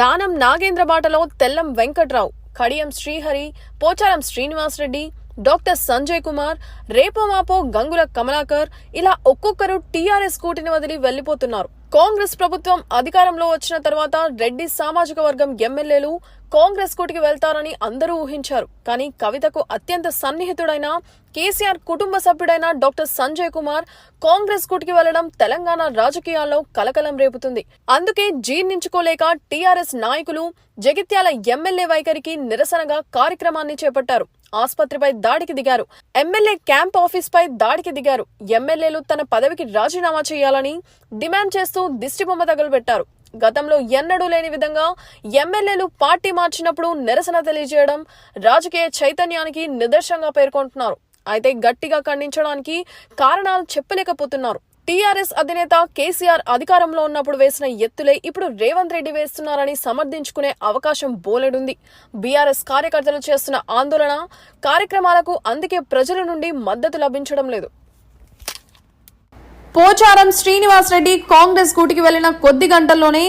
దానం నాగేంద్ర బాటలో తెల్లం వెంకట్రావు కడియం శ్రీహరి పోచారం శ్రీనివాసరెడ్డి డాక్టర్ సంజయ్ కుమార్ రేపో మాపో గంగుల కమలాకర్ ఇలా ఒక్కొక్కరు టీఆర్ఎస్ కూటిని వదిలి వెళ్ళిపోతున్నారు కాంగ్రెస్ ప్రభుత్వం అధికారంలో వచ్చిన తర్వాత రెడ్డి సామాజిక వర్గం ఎమ్మెల్యేలు కాంగ్రెస్ కూటికి వెళ్తారని అందరూ ఊహించారు. కానీ కవితకు అత్యంత సన్నిహితుడైన కేసీఆర్ కుటుంబ సభ్యుడైన డాక్టర్ సంజయ్ కుమార్ కాంగ్రెస్ కూటికి వెళ్ళడం తెలంగాణ రాజకీయాల్లో కలకలం రేపుతుంది. అందుకే జీర్ణించుకోలేక టీఆర్ఎస్ నాయకులు జగిత్యాల ఎమ్మెల్యే వైఖరికి నిరసనగా కార్యక్రమాన్ని చేపట్టారు. ఆసుపత్రిపై దాడికి దిగారు. ఎమ్మెల్యే క్యాంప్ ఆఫీస్ పై దాడికి దిగారు. ఎమ్మెల్యేలు తన పదవికి రాజీనామా చేయాలని డిమాండ్ చేస్తూ దిష్టిబొమ్మ తగులుపెట్టారు గతంలో ఎన్నడూ లేని విధంగా ఎమ్మెల్యేలు పార్టీ మార్చినప్పుడు నిరసన తెలియజేయడం రాజకీయ చైతన్యానికి నిదర్శనంగా పేర్కొంటున్నారు. అయితే గట్టిగా ఖండించడానికి కారణాలు చెప్పలేకపోతున్నారు. టీఆర్ఎస్ అధినేత కేసీఆర్ అధికారంలో ఉన్నప్పుడు వేసిన ఎత్తులే ఇప్పుడు రేవంత్ రెడ్డి వేస్తున్నారని సమర్థించుకునే అవకాశం బోలెడుంది. బీఆర్ఎస్ కార్యకర్తలు చేస్తున్న ఆందోళన కార్యక్రమాలకు అందుకే ప్రజల నుండి మద్దతు లభించడం లేదు. పోచారం శ్రీనివాస్ రెడ్డి కాంగ్రెస్ గూటికి వెళ్ళిన కొద్ది గంటల్లోనే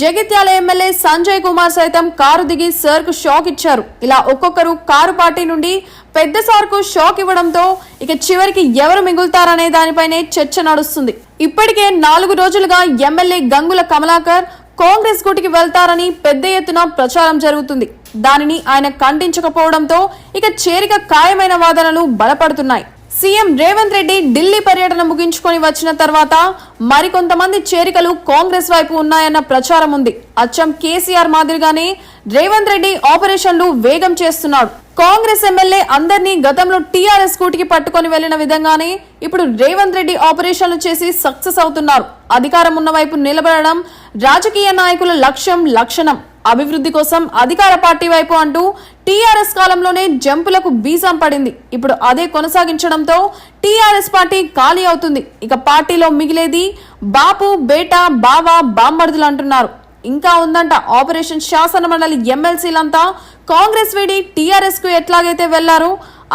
జగిత్యాల ఎమ్మెల్యే సంజయ్ కుమార్ సైతం కారు దిగి సర్కు షాక్ ఇచ్చారు ఇలా ఒక్కొక్కరు కారు పార్టీ నుండి పెద్ద సార్కు షాక్ ఇవ్వడంతో ఇక చివరికి ఎవరు మిగులుతారనే దానిపైనే చర్చ నడుస్తుంది. ఇప్పటికే నాలుగు రోజులుగా ఎమ్మెల్యే గంగుల కమలాకర్ కాంగ్రెస్ గుటికి వెళ్తారని పెద్ద ఎత్తున ప్రచారం జరుగుతుంది. దానిని ఆయన ఖండించకపోవడంతో ఇక చేరిక ఖాయమైన వాదనలు బలపడుతున్నాయి. సీఎం రేవంత్ రెడ్డి ఢిల్లీ పర్యటన ముగించుకొని వచ్చిన తర్వాత మరికొంతమంది చేరికలు కాంగ్రెస్ వైపు ఉన్నాయన్న ప్రచారం ఉంది. అచ్చం కేసీఆర్ మాదిరిగానే రేవంత్ రెడ్డి ఆపరేషన్లు వేగం చేస్తున్నాడు. కాంగ్రెస్ ఎమ్మెల్యే అందరినీ గతంలో టీఆర్ఎస్ కూటికి పట్టుకొని వెళ్ళిన విధంగానే ఇప్పుడు రేవంత్ రెడ్డి ఆపరేషన్లు చేసి సక్సెస్ అవుతున్నారు. అధికారం ఉన్న వైపు నిలబడడం రాజకీయ నాయకుల లక్ష్యం లక్షణం. అభివృద్ధి కోసం అధికార పార్టీ వైపు అంటూ టీఆర్ఎస్ కాలంలోనే జంపులకు బీజం పడింది. ఇప్పుడు అదే కొనసాగించడంతో టీఆర్ఎస్ పార్టీ ఖాళీ అవుతుంది. ఇక పార్టీలో మిగిలేది బాపు బేటా బావా బామ్మర్దులు అంటున్నారు. ఇంకా ఉందంట. ఆపరేషన్ శాసన మండలి ఎమ్మెల్సీలంతా కాంగ్రెస్ వీడి టీఆర్ఎస్కు ఎట్లాగైతే వెళ్ళారో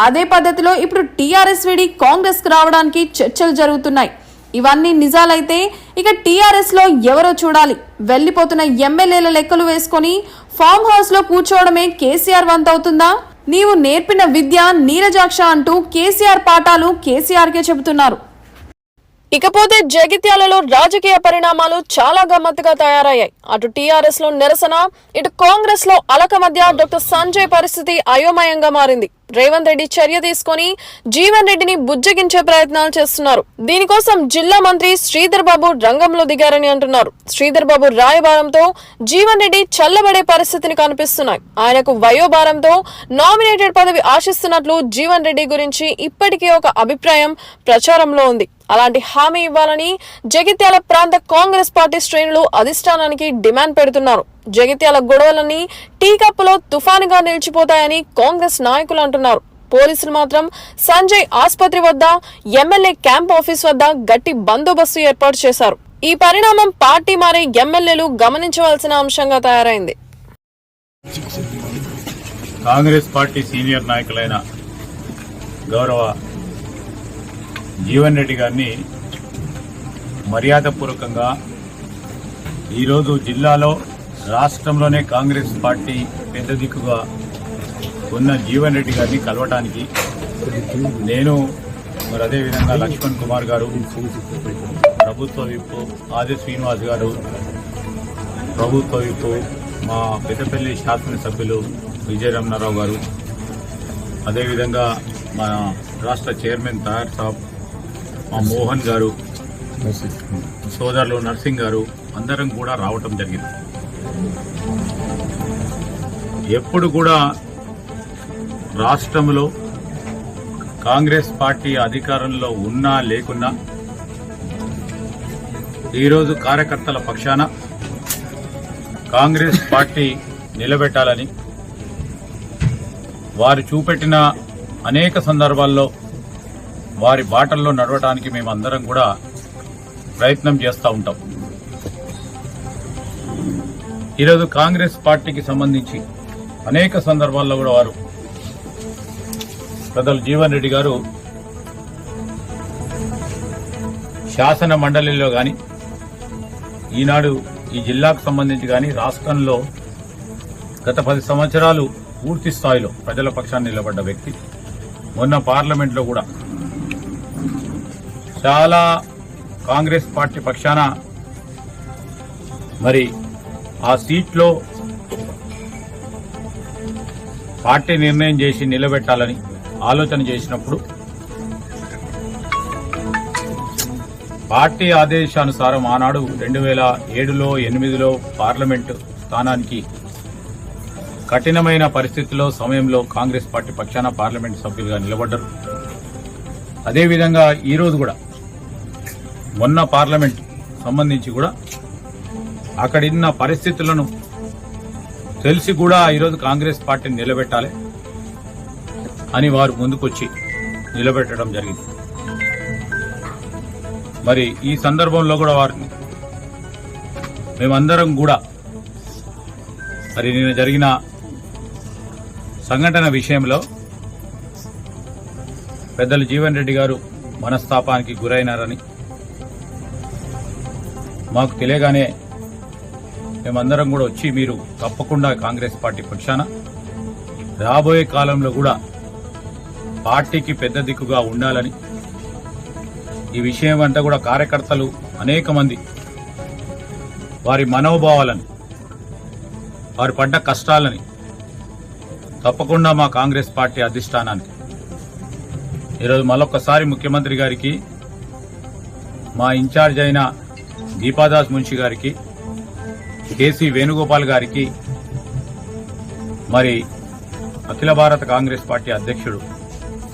అదే పద్ధతిలో ఇప్పుడు టీఆర్ఎస్ వీడి కాంగ్రెస్కు రావడానికి చర్చలు జరుగుతున్నాయి. ఇవన్నీ నిజాలైతే ఇక టీఆర్ఎస్లో ఎవరో చూడాలి. వెళ్ళిపోతున్న ఎమ్మెల్యేల లెక్కలు వేసుకొని ఫామ్ హౌస్లో కూర్చోవడమే కేసీఆర్ వంతవుతుందా నీవు నేర్పిన విద్య నీరజాక్ష అంటూ కేసీఆర్ పాఠాలు కేసీఆర్కే చెబుతున్నారు. ఇకపోతే జగిత్యాలలో రాజకీయ పరిణామాలు చాలా గమ్మత్తుగా తయారయ్యాయి. అటు టీఆర్ఎస్లో నిరసన ఇటు కాంగ్రెస్లో అలక మధ్య డాక్టర్ సంజయ్ పరిస్థితి అయోమయంగా మారింది. రేవంత్ రెడ్డి చర్య తీసుకొని జీవన్ రెడ్డిని బుజ్జగించే ప్రయత్నాలు చేస్తున్నారు. దీనికోసం జిల్లా మంత్రి శ్రీధర్ బాబు రంగంలో దిగారని అంటున్నారు. శ్రీధర్ బాబు రాయబారంతో జీవన్ రెడ్డి చల్లబడే పరిస్థితిని కనిపిస్తున్నాయి. ఆయనకు వయోభారంతో నామినేటెడ్ పదవి ఆశిస్తున్నట్లు జీవన్ రెడ్డి గురించి ఇప్పటికే ఒక అభిప్రాయం ప్రచారంలో ఉంది. అలాంటి హామీ ఇవ్వాలని జగిత్యాల ప్రాంత కాంగ్రెస్ పార్టీ శ్రేణులు అధిష్టానానికి డిమాండ్ పెడుతున్నారు. జగిత్యాల గొడవలన్నీ టీ కప్పులో తుఫానుగా నిలిచిపోతాయని కాంగ్రెస్ నాయకులు అంటున్నారు. పోలీసులు మాత్రం సంజయ్ ఆసుపత్రి వద్ద ఎమ్మెల్యే క్యాంప్ ఆఫీస్ వద్ద గట్టి బందోబస్తు ఏర్పాటు చేశారు. ఈ పరిణామం పార్టీ మారే ఎమ్మెల్యేలు గమనించవలసిన అంశంగా తయారైంది. కాంగ్రెస్ పార్టీ సీనియర్ నాయకులైన గౌరవ జీవన్ రెడ్డి గారిని మర్యాదపూర్వకంగా ఈరోజు జిల్లాలో రాష్ట్రంలోనే కాంగ్రెస్ పార్టీ పెద్ద దిక్కుగా ఉన్న జీవన్ రెడ్డి గారిని కలవటానికి నేను మరి అదేవిధంగా లక్ష్మణ్ కుమార్ గారు ప్రభుత్వ విప్పు ఆది శ్రీనివాస్ గారు ప్రభుత్వ విప్పు మా పెద్దపల్లి శాసనసభ్యులు విజయరమణారావు గారు అదేవిధంగా మా రాష్ట్ర చైర్మన్ తయార్ సాబ్ మా మోహన్ గారు సోదరులు నర్సింగ్ గారు అందరం కూడా రావటం జరిగింది. ఎప్పుడు కూడా రాష్ట్రంలో కాంగ్రెస్ పార్టీ అధికారంలో ఉన్నా లేకున్నా ఈరోజు కార్యకర్తల పక్షాన కాంగ్రెస్ పార్టీ నిలబెట్టాలని వారు చూపెట్టిన అనేక సందర్భాల్లో వారి బాటల్లో నడవటానికి మేమందరం కూడా ప్రయత్నం చేస్తూ ఉంటాం. ఈరోజు కాంగ్రెస్ పార్టీకి సంబంధించి అనేక సందర్భాల్లో కూడా వారు పెద్దలు జీవన్ రెడ్డి గారు శాసన మండలిలో కానీ ఈనాడు ఈ జిల్లాకు సంబంధించి కానీ రాష్ట్రంలో గత పది సంవత్సరాలు పూర్తి స్థాయిలో ప్రజల పక్షాన్ని నిలబడ్డ వ్యక్తి. మొన్న పార్లమెంట్లో కూడా చాలా కాంగ్రెస్ పార్టీ పక్షాన మరి ఆ సీట్లో పార్టీ నిర్ణయం చేసి నిలబెట్టాలని ఆలోచన చేసినప్పుడు పార్టీ ఆదేశానుసారం ఆనాడు రెండు వేల ఏడులో ఎనిమిదిలో పార్లమెంటు స్థానానికి కఠినమైన పరిస్థితుల్లో సమయంలో కాంగ్రెస్ పార్టీ పక్షాన పార్లమెంట్ సభ్యులుగా నిలబడ్డారు. అదేవిధంగా ఈరోజు కూడా మొన్న పార్లమెంట్ సంబంధించి కూడా అక్కడున్న పరిస్థితులను తెలిసి కూడా ఈరోజు కాంగ్రెస్ పార్టీని నిలబెట్టాలి అని వారు ముందుకొచ్చి నిలబెట్టడం జరిగింది. మరి ఈ సందర్భంలో కూడా వారిని మేమందరం కూడా మరి నిన్న జరిగిన సంఘటన విషయంలో పెద్దలు జీవన్ రెడ్డి గారు మనస్తాపానికి గురైనారని మాకు తెలియగానే మేమందరం కూడా వచ్చి మీరు తప్పకుండా కాంగ్రెస్ పార్టీ పక్షాన రాబోయే కాలంలో కూడా పార్టీకి పెద్ద దిక్కుగా ఉండాలని ఈ విషయం అంతా కూడా కార్యకర్తలు అనేక మంది వారి మనోభావాలను వారు పడ్డ కష్టాలని తప్పకుండా మా కాంగ్రెస్ పార్టీ అధిష్టానానికి. ఈరోజు మరొకసారి ముఖ్యమంత్రి గారికి మా ఇన్ఛార్జ్ అయిన దీపాదాస్ మున్షి గారికి కేసీ వేణుగోపాల్ గారికి మరి అఖిల భారత కాంగ్రెస్ పార్టీ అధ్యక్షుడు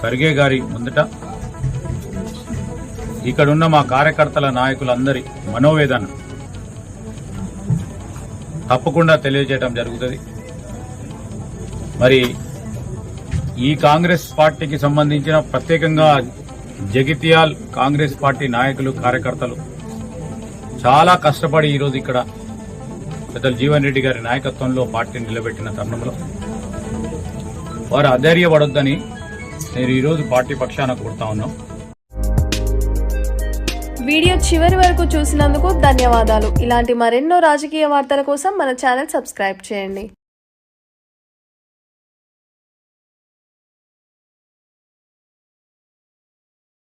ఖర్గే గారి ముందట ఇక్కడున్న మా కార్యకర్తల నాయకులందరి మనోవేదన తప్పకుండా తెలియజేయడం జరుగుతుంది. మరి ఈ కాంగ్రెస్ పార్టీకి సంబంధించిన ప్రత్యేకంగా జగిత్యాల్ కాంగ్రెస్ పార్టీ నాయకులు కార్యకర్తలు చాలా కష్టపడి ఈరోజు ఇక్కడ పెద్దలు జీవన్ రెడ్డి గారి నాయకత్వంలో పార్టీని నిలబెట్టిన తరుణంలో వారు అధైర్యపడొద్దని నేను ఈరోజు పార్టీ పక్షాన కోరుతా ఉన్నాం. వీడియో చివరి వరకు చూసినందుకు ధన్యవాదాలు. ఇలాంటి మరెన్నో రాజకీయ వార్తల కోసం మన ఛానల్ సబ్స్క్రైబ్ చేయండి.